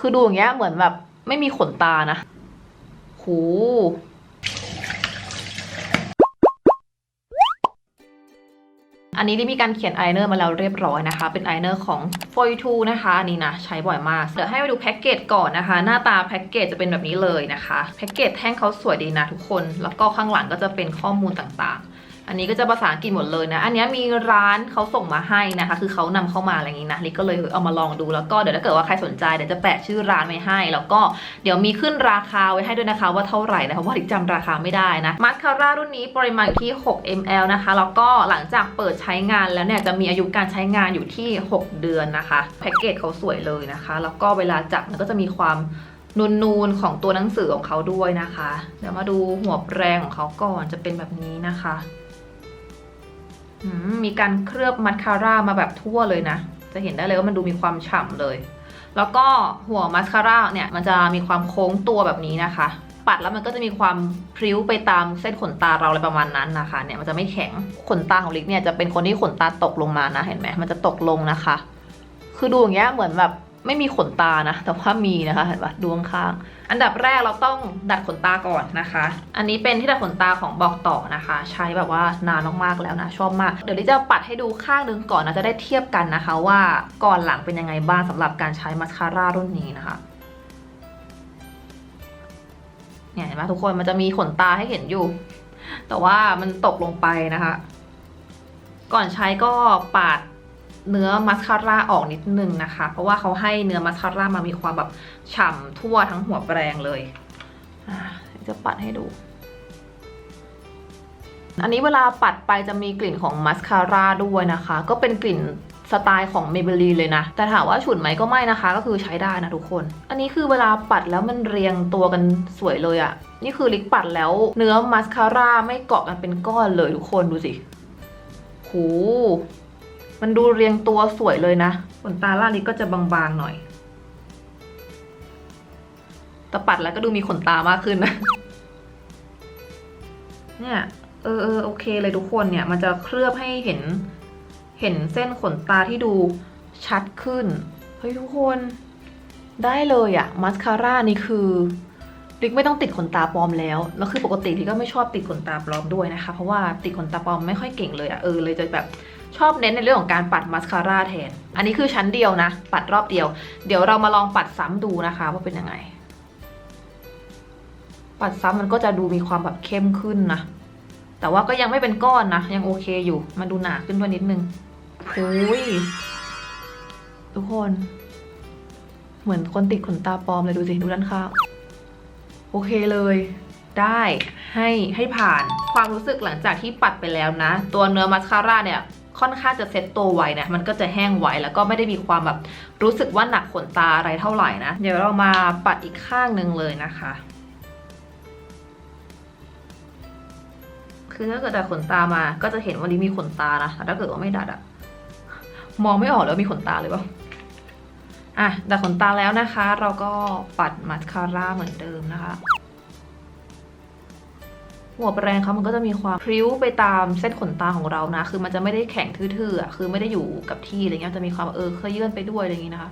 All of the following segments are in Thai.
คือดูอย่างเงี้ยเหมือนแบบ ไม่มีขนตานะหูอันนี้ได้มีการเขียนไอเนอร์มาแล้วเรียบร้อยนะคะ เป็นไอเนอร์ของ f o y 2นะคะ อันนี้นะ ใช้บ่อยมาก เดี๋ยวให้ไปดูแพ็กเกจก่อนนะคะ หน้าตาแพ็กเกจจะเป็นแบบนี้เลยนะคะ แพ็กเกจแท่งเขาสวยดีนะทุกคน แล้วก็ข้างหลังก็จะเป็นข้อมูลต่างๆ อันนี้ก็จะภาษาอังกฤษหมดเลยนะ อันนี้มีร้านเขาส่งมาให้นะคะ คือเขานำเข้ามาอะไรอย่างนี้นะลิกก็เลยเอามาลองดูแล้วก็เดี๋ยวถ้าเกิดว่าใครสนใจเดี๋ยวจะแปะชื่อร้านไว้ให้ แล้วก็เดี๋ยวมีขึ้นราคาไว้ให้ด้วยนะคะ ว่าเท่าไหร่นะคะเพราะว่าลิกจำราคาไม่ได้นะมาสคาร่ารุ่นนี้ปริมาณอยู่ที่ 6 ml นะคะ แล้วก็หลังจากเปิดใช้งานแล้วเนี่ยจะมีอายุการใช้งานอยู่ที่ 6 เดือนนะคะแพ็กเกจเขาสวยเลยนะคะ แล้วก็เวลาจับมันก็จะมีความนูนๆของตัวหนังสือของเขาด้วยนะคะ เดี๋ยวมาดูหัวแปรงของเขาก่อนจะเป็นแบบนี้นะคะ มีการเคลือบมัสคาร่ามาแบบทั่วเลยนะ จะเห็นได้เลยว่ามันดูมีความฉ่ำเลย แล้วก็หัวมัสคาร่าเนี่ยมันจะมีความโค้งตัวแบบนี้นะคะ ปัดแล้วมันก็จะมีความพริ้วไปตามเส้นขนตาเราอะไรประมาณนั้นนะคะ เนี่ยมันจะไม่แข็ง ขนตาของลิกเนี่ยจะเป็นคนที่ขนตาตกลงมานะ เห็นไหมมันจะตกลงนะคะ คือดูอย่างเงี้ยเหมือนแบบ ไม่มีขนตานะ แต่ว่ามีนะคะเห็นปะดวงข้าง อันดับแรกเราต้องดัดขนตาก่อนนะคะ อันนี้เป็นที่ดัดขนตาของบอกต่อนะคะ ใช้แบบว่านานมากๆแล้วนะชอบมาก เดี๋ยวลิจะปัดให้ดูข้างหนึงก่อนนะจะได้เทียบกันนะคะ ว่าก่อนหลังเป็นยังไงบ้างสำหรับการใช้มัสคาร่ารุ่นนี้นะคะเนี่ยเห็นไหมทุกคนมันจะมีขนตาให้เห็นอยู่ แต่ว่ามันตกลงไปนะคะ ก่อนใช้ก็ปาด เนื้อมัสคาร่าออกนิดนึงนะคะ เพราะว่าเขาให้เนื้อมัสคาร่ามามีความแบบฉ่ำทั่วทั้งหัวแปรงเลยอะจะปัดให้ดู อันนี้เวลาปัดไปจะมีกลิ่นของมัสคาร่าด้วยนะคะ ก็เป็นกลิ่นสไตล์ของ Maybelline เลยนะ แต่ถามว่าฉุนไหมก็ไม่นะคะ ก็คือใช้ได้นะทุกคน อันนี้คือเวลาปัดแล้วมันเรียงตัวกันสวยเลยอะนี่คือลิกปัดแล้วเนื้อมัสคาร่าไม่เกาะกันเป็นก้อนเลยทุกคนดูสิโห มันดูเรียงตัวสวยเลยนะขนตาล่างนี้ก็จะบางๆหน่อยแต่ปัดแล้วก็ดูมีขนตามากขึ้นนะ เนี่ยเออเออโอเคเลยทุกคนเนี่ย มันจะเคลือบให้เห็น เห็นเส้นขนตาที่ดูชัดขึ้น เฮ้ยทุกคนได้เลยอะมัสคาร่านี่คือลิกไม่ต้องติดขนตาปลอมแล้ว แล้วคือปกติลิกก็ไม่ชอบติดขนตาปลอมด้วยนะคะ เพราะว่าติดขนตาปลอมไม่ค่อยเก่งเลยอะเออเลยจะแบบ ชอบเน้นในเรื่องของการปัดมัสคาร่าแทน อันนี้คือชั้นเดียวนะ ปัดรอบเดียว เดี๋ยวเรามาลองปัดซ้ำดูนะคะว่าเป็นยังไง ปัดซ้ำมันก็จะดูมีความแบบเข้มขึ้นนะ แต่ว่าก็ยังไม่เป็นก้อนนะ ยังโอเคอยู่ มันดูหนาขึ้นด้วยนิดนึงโอ้ยทุกคน เหมือนคนติดขนตาปลอมเลยดูสิดูด้านข้างโอเคเลยได้ให้ให้ผ่านความรู้สึกหลังจากที่ปัดไปแล้วนะ ตัวเนื้อมัสคาร่าเนี่ย ค่อนข้างจะเซ็ตตัวไวนะ มันก็จะแห้งไวแล้วก็ไม่ได้มีความแบบรู้สึกว่าหนักขนตาอะไรเท่าไหร่นะ เดี๋ยวเรามาปัดอีกข้างหนึ่งเลยนะคะ คือถ้าเกิดดัดขนตามาก็จะเห็นว่านี้มีขนตานะแต่ถ้าเกิดว่าไม่ดัดอะมองไม่ออกเลยว่ามีขนตาเลยเปล่าอะดัดขนตาแล้วนะคะ เราก็ปัดมัสคาร่าเหมือนเดิมนะคะ หัวแปรงเขามันก็จะมีความพริ้วไปตามเส้นขนตาของเรานะ คือมันจะไม่ได้แข็งทื่อๆอะคือไม่ได้อยู่กับที่อะไรเงี้ยจะมีความเออเคยยื่นไปด้วยอะไรอย่างงี้นะคะ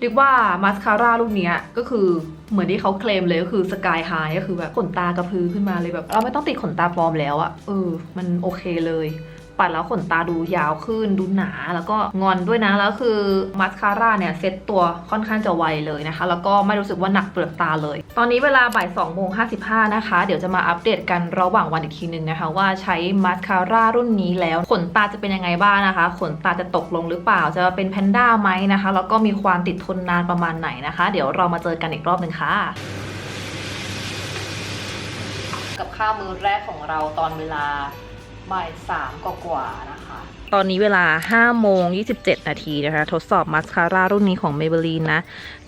เรียกว่ามาสคาร่าลูกเนี้ก็คือเหมือนที่เขาเคลมเลยก็คือสกายไฮก็คือแบบขนตากระพือขึ้นมาเลยแบบ เราไม่ต้องติดขนตาปลอมแล้วอะเออ มันโอเคเลย ปัดแล้วขนตาดูยาวขึ้นดูหนา แล้วก็งอนด้วยนะแล้วคือมาสคาร่าเนี่ยเซ็ตตัวค่อนข้างจะไวเลยนะคะ แล้วก็ไม่รู้สึกว่าหนักเปลือกตาเลย ตอนนี้เวลาบ่าย2โมง55นะคะ เดี๋ยวจะมาอัปเดตกันระหว่างวันอีกทีนึงนะคะ ว่าใช้มาสคาร่ารุ่นนี้แล้วขนตาจะเป็นยังไงบ้างนะคะ ขนตาจะตกลงหรือเปล่าจะเป็นแพนด้าไหมนะคะ แล้วก็มีความติดทนนานประมาณไหนนะคะ เดี๋ยวเรามาเจอกันอีกรอบหนึ่งค่ะกับข้าวมื้อแรกของเราตอนเวลา บ่ายสามกว่าๆนะคะ ตอนนี้เวลา 5 โมง 27 นาทีนะคะ ทดสอบมัสคาร่ารุ่นนี้ของ Maybelline นะ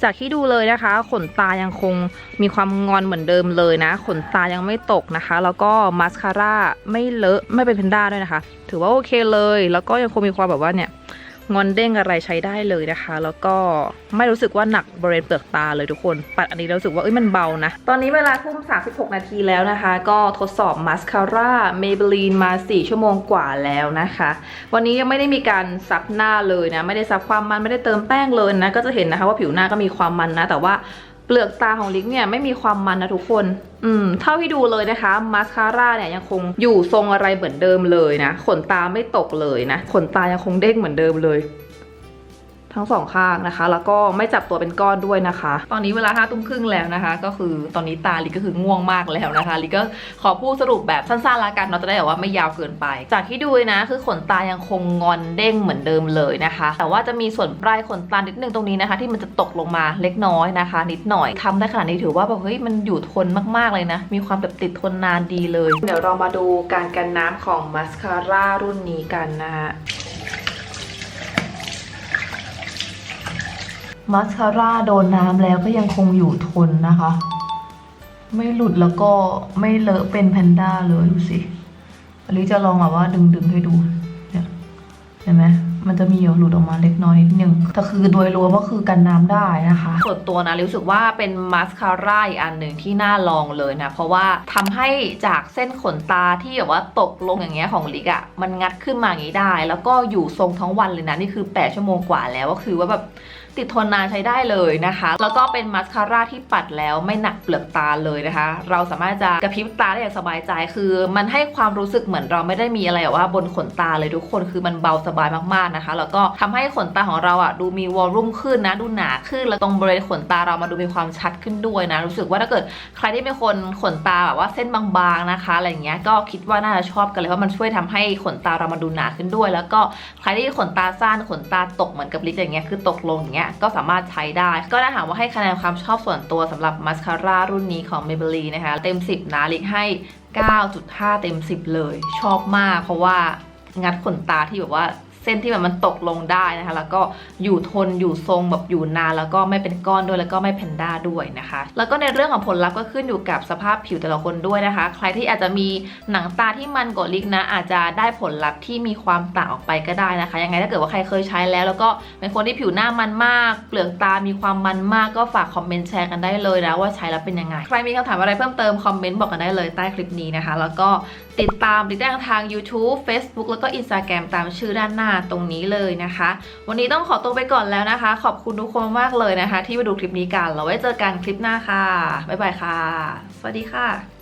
จากที่ดูเลยนะคะ ขนตายังคงมีความงอนเหมือนเดิมเลยนะ ขนตายังไม่ตกนะคะ แล้วก็มัสคาร่าไม่เลอะ ไม่เป็นเพนด้าด้วยนะคะ ถือว่าโอเคเลย แล้วก็ยังคงมีความแบบว่าเนี่ย งอนเด้งอะไรใช้ได้เลยนะคะ แล้วก็ไม่รู้สึกว่าหนักบริเวณเปลือกตาเลยทุกคน ปัดอันนี้รู้สึกว่าเอ้ยมันเบานะ ตอนนี้เวลาทุ่ม 36 นาทีแล้วนะคะ ก็ทดสอบมาสคาร่า Maybelline มา 4 ชั่วโมงกว่าแล้วนะคะ วันนี้ยังไม่ได้มีการซับหน้าเลยนะ ไม่ได้ซับความมันไม่ได้เติมแป้งเลยนะ ก็จะเห็นนะคะว่าผิวหน้าก็มีความมันนะ แต่ว่า เปลือกตาของลิกเนี่ยไม่มีความมันนะทุกคน อืม เท่าที่ดูเลยนะคะมาสคาร่าเนี่ยยังคงอยู่ทรงอะไรเหมือนเดิมเลยนะ ขนตาไม่ตกเลยนะ ขนตายังคงเด้งเหมือนเดิมเลย ทั้งสองข้างนะคะ แล้วก็ไม่จับตัวเป็นก้อนด้วยนะคะ ตอนนี้เวลาห้าทุ่มครึ่งแล้วนะคะ ก็คือตอนนี้ตาลิก็คือง่วงมากแล้วนะคะลิก็ขอพูดสรุปแบบสั้นๆละกันเนาะจะได้แบบว่าไม่ยาวเกินไป จากที่ดูนะ คือขนตายังคงงอนเด้งเหมือนเดิมเลยนะคะ แต่ว่าจะมีส่วนปลายขนตานิดนึงตรงนี้นะคะ ที่มันจะตกลงมาเล็กน้อยนะคะ นิดหน่อยทำได้ขนาดนี้ถือว่าแบบเฮ้ยมันอยู่ทนมากๆเลยนะ มีความแบบติดทนนานดีเลย เดี๋ยวเรามาดูการกันน้ำของมาสคาร่ารุ่นนี้กันนะคะ มาสคาร่าโดนน้ำแล้วก็ยังคงอยู่ทนนะคะ ไม่หลุดแล้วก็ไม่เลอะเป็นแพนด้าเลยดูสิอันนี้จะลองแบบว่าดึงดึงให้ดูเนี่ยเห็นไหมมันจะมีหลุดออกมาเล็กน้อยนิดนึงแต่คือโดยรวมก็คือกันน้ำได้นะคะ ส่วนตัวนะรู้สึกว่าเป็นมาสคาร่าอีกอันหนึ่งที่น่าลองเลยนะ เพราะว่าทำให้จากเส้นขนตาที่แบบว่าตกลงอย่างเงี้ยของลิกอะมันงัดขึ้นมาอย่างนี้ได้ แล้วก็อยู่ทรงทั้งวันเลยนะ นี่คือ 8 ชั่วโมงกว่าแล้วก็คือว่าแบบ ติดทนนานใช้ได้เลยนะคะ แล้วก็เป็นมาสคาร่าที่ปัดแล้วไม่หนักเปลือกตาเลยนะคะ เราสามารถจะกระพริบตาได้อย่างสบายใจ คือ มันให้ความรู้สึกเหมือนเราไม่ได้มีอะไรแบบว่าบนขนตาเลยทุกคน คือมันเบาสบายมากๆนะคะ แล้วก็ทำให้ขนตาของเราอะดูมีวอลลุ่มขึ้นนะ ดูหนาขึ้น แล้วตรงบริเวณขนตาเรามาดูมีความชัดขึ้นด้วยนะ รู้สึกว่าถ้าเกิดใครที่เป็นคนขนตาแบบว่าเส้นบางๆนะคะ อะไรอย่างเงี้ย ก็คิดว่าน่าจะชอบกันเลยเพราะมันช่วยทำให้ขนตาเรามาดูหนาขึ้นด้วย แล้วก็ใครที่ขนตาสั้นขนตาตกเหมือนกับลิกอย่างเงี้ย คือตกลงอย่างเงี้ยก็สามารถใช้ได้ ก็ถ้าถามว่าให้คะแนนความชอบส่วนตัวสำหรับมาสคาร่ารุ่นนี้ของ Maybelline นะคะ เต็ม 10 นะลิกให้ 9.5 เต็ม 10 เลย ชอบมากเพราะว่างัดขนตาที่แบบว่า เส้นที่แบบมันตกลงได้นะคะ แล้วก็อยู่ทนอยู่ทรงแบบอยู่นานแล้วก็ไม่เป็นก้อนด้วยแล้วก็ไม่แพนด้าด้วยนะคะ แล้วก็ในเรื่องของผลลัพธ์ก็ขึ้นอยู่กับสภาพผิวแต่ละคนด้วยนะคะ ใครที่อาจจะมีหนังตาที่มันกว่าลิกนะ อาจจะได้ผลลัพธ์ที่มีความต่างออกไปก็ได้นะคะ ยังไงถ้าเกิดว่าใครเคยใช้แล้ว แล้วก็เป็นคนที่ผิวหน้ามันมาก เปลือกตามีความมันมากก็ฝากคอมเมนต์แชร์กันได้เลยนะว่าใช้แล้วเป็นยังไง ใครมีคำถามอะไรเพิ่มเติมคอมเมนต์บอกกันได้เลยใต้คลิปนี้นะคะ แล้วก็ติดตามลิกได้ทาง YouTube Facebook แล้วก็ Instagram ตามชื่อด้านหน้าตรงนี้เลยนะคะ วันนี้ต้องขอตัวไปก่อนแล้วนะคะ ขอบคุณทุกคนมากเลยนะคะ ที่มาดูคลิปนี้กันเราไว้เจอกันคลิปหน้าค่ะบ๊ายบายค่ะ สวัสดีค่ะ